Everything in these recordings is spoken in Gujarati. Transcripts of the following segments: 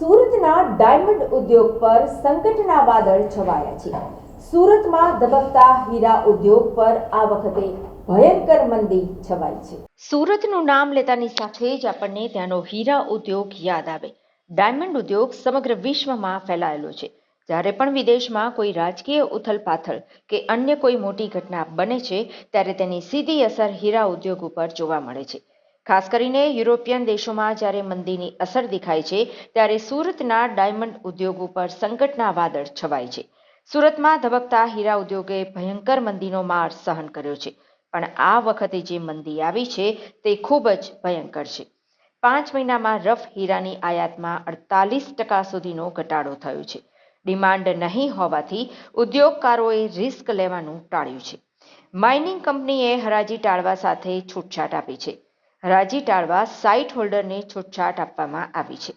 સુરતના ડાયમંડ ઉદ્યોગ પર સંકટના વાદળ છવાયા છે. સુરતમાં ધબકતા હીરા ઉદ્યોગ પર આ વખતે ભયંકર મંદી છવાઈ છે. સુરતનું નામ લેતાની સાથે જ આપણને ત્યાંનો હીરા ઉદ્યોગ યાદ આવે. ડાયમંડ ઉદ્યોગ સમગ્ર વિશ્વમાં ફેલાયેલો છે. જ્યારે પણ વિદેશમાં કોઈ રાજકીય ઉથલપાથલ કે અન્ય કોઈ મોટી ઘટના બને છે, ત્યારે તેની સીધી અસર હીરા ઉદ્યોગ ઉપર જોવા મળે છે. ખાસ કરીને યુરોપિયન દેશોમાં જ્યારે મંદીની અસર દેખાય છે, ત્યારે સુરતના ડાયમંડ ઉદ્યોગ ઉપર સંકટના વાદળ છવાય છે. સુરતમાં ધબકતા હીરા ઉદ્યોગે ભયંકર મંદીનો માર સહન કર્યો છે, પણ આ વખતે જે મંદી આવી છે, તે ખૂબ જ ભયંકર છે. પાંચ મહિનામાં રફ હીરાની આયાતમાં અડતાલીસ ટકા સુધીનો ઘટાડો થયો છે. ડિમાન્ડ નહીં હોવાથી ઉદ્યોગકારોએ રિસ્ક લેવાનું ટાળ્યું છે. માઇનિંગ કંપનીએ હરાજી ટાળવા સાથે છૂટછાટ આપી છે. હરાજી ટાળવા સાઇટ હોલ્ડરને છૂટછાટ આપવામાં આવી છે.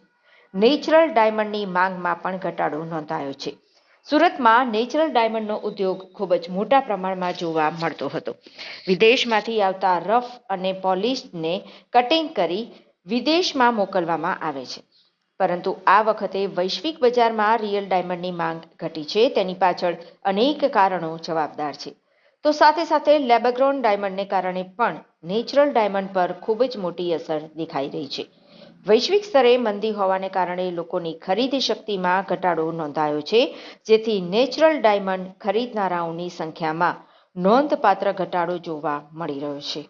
નેચરલ ડાયમંડની માંગમાં પણ ઘટાડો નોંધાયો છે. સુરતમાં નેચરલ ડાયમંડનો ઉદ્યોગ ખૂબ જ મોટા પ્રમાણમાં જોવા મળતો હતો. વિદેશમાંથી આવતા રફ અને પોલિશને કટિંગ કરી વિદેશમાં મોકલવામાં આવે છે. પરંતુ આ વખતે વૈશ્વિક બજારમાં રિયલ ડાયમંડની માંગ ઘટી છે. તેની પાછળ અનેક કારણો જવાબદાર છે. તો સાથે સાથે લેબગ્રોન ડાયમંડને કારણે પણ નેચરલ ડાયમંડ પર ખૂબ જ મોટી અસર દેખાઈ રહી છે. વૈશ્વિક સ્તરે મંદી હોવાને કારણે લોકોની ખરીદી શક્તિમાં ઘટાડો નોંધાયો છે, જેથી નેચરલ ડાયમંડ ખરીદનારાઓની સંખ્યામાં નોંધપાત્ર ઘટાડો જોવા મળી રહ્યો છે.